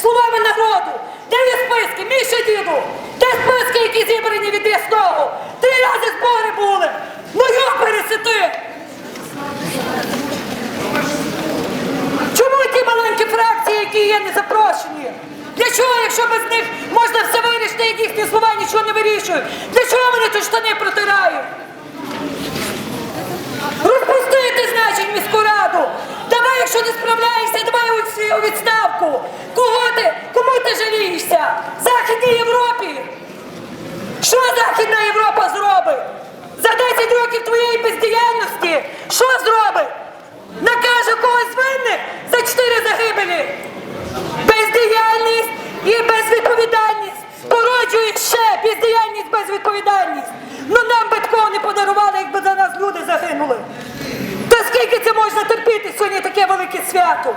словами народу. Де є списки? Мій ще діду. Де списки, які зібрані від ясного? Три рази збори були. Ну його пересити? Чому ті маленькі фракції, які є, не запрошені? Для чого, якщо без них можна все вирішити, і їхні слова нічого не вирішують? Для чого вони тут штани протирають? Розпустити, значить, міську раду. Давай, якщо не справляєшся, давай у відставку. Років твоєї бездіяльності що зробить? Накаже когось винних за 4 загибелі. Бездіяльність і безвідповідальність. Породжує ще бездіяльність, безвідповідальність. Ну нам би такого не подарували, якби за нас люди загинули. Та скільки це можна терпіти сьогодні таке велике свято?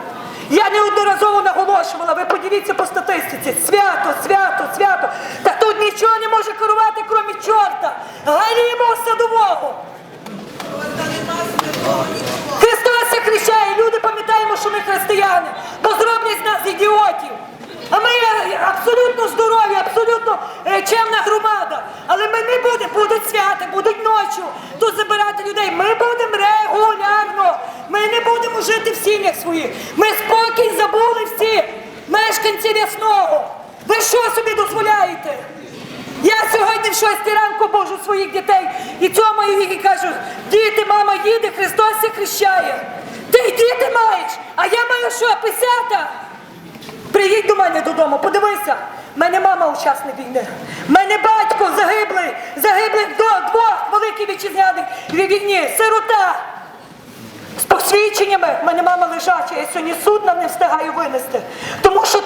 Я неодноразово наголошувала, ви подивіться по статистиці. Свято, свято, свято. Та тут нічого не може керувати, крім чорта. Галімо садового. Христос се хрещає, люди пам'ятаємо, що ми християни, бо зроблять з нас ідіотів. А ми е, абсолютно здорові, абсолютно е, чемна громада. Але ми не будемо, будуть свята, будуть тут забирати людей. Ми будемо регулярно. Ми не будемо жити в сім'ях своїх. Ми спокій забули всі мешканці рясного. Ви що собі дозволяєте? Я сьогодні в 6 ранку божу своїх дітей і цьому їх і кажу, діти, мама їде, Христос се хрещає. Ти діти маєш, а я маю що, писята? Приїдь до мене додому, подивися. Мене мама учасник війни. Мене батько загиблий, загиблих до двох великих війні, сирота. З посвідченнями в мене мама лежача, я сьогодні судна не встигаю винести. Тому що